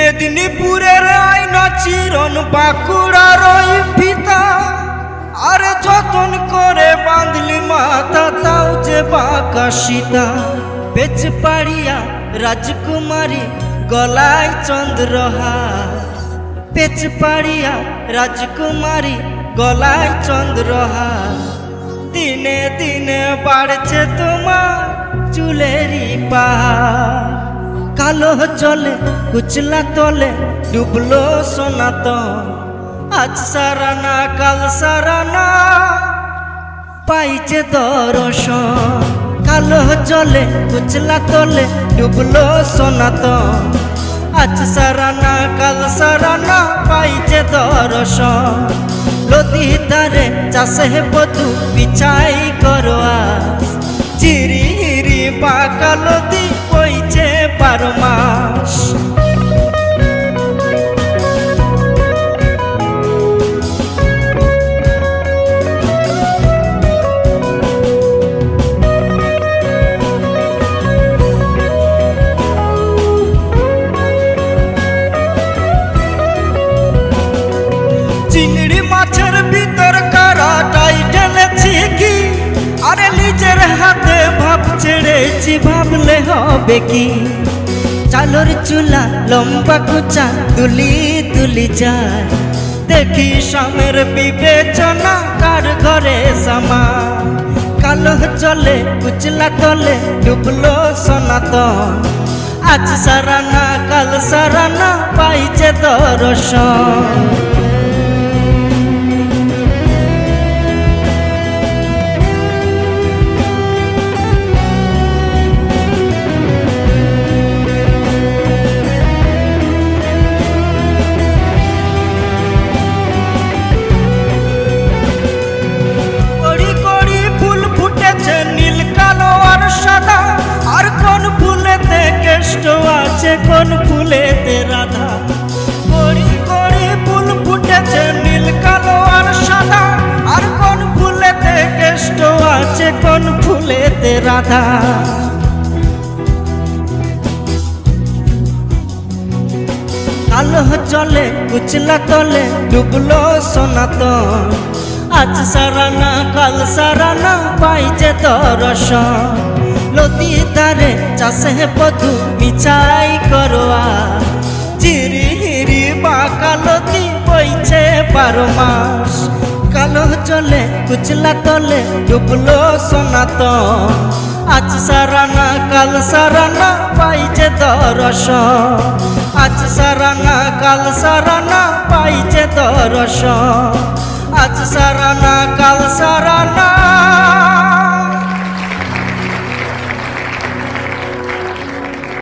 মেদিনীপুরের আইনা চিরন বাঁকুড়ার ফিতা। আরে যতন করে বাঁধলি মাথা তাও যে বাঁকা সীতা। বেচ পাড়িয়া রাজকুমারী গলায় চন্দ্রহার পেচ পাড়িয়া রাজকুমারী গলায় চন্দ্রহার দিনে দিনে বাড়ছে তোমার চুলেরই পাহাড়। কালো চলে, কুচলা তলে, ডুবলো সনাতন। আজ সারানা, কাল সারানা, পাইছে দর্শন। কালো জলে, কুচলা তলে, ডুবলো সনাতন। আজ সারানা, কাল সারানা, পাইছে দর্শন। লদি ধারে চাষে বধু, বিছাই হাতে ভাব ছেড়েছি, ভাবলে হবে কি? চালর চুলা লম্বা কুচা তুলি তুলি যায়। দেখি স্বামের বিবেচনা, কার ঘরে সামা কালো চলে কুচলা তলে ডুবলো সনাতন। আজ সারানা, কাল সারানা, পাইছে দর্শন। কোন ফুলেতে রাধা? কড়ি কড়ি ফুল ফুটেছে নীল, কালো আর সাদা। আর কোন ফুলেতে কেষ্ট আছে, কোন ফুলেতে রাধা? আলো জলে কুচলা তলে ডুবলো সনাতন। আজ সারানা, কাল সারানা, পাইছে দর্শন লতি তারে চাষে বধু মিছাই করোয়া চিরি হিরি বাঁকা লতি বইছে বারো মাস। কালো চলে কুচলা তলে ডুবলো সনাতন। আজ সারানা, কাল সারানা পাইছে দর্শন আজ সারানা, কাল সারানা পাইছে দর্শন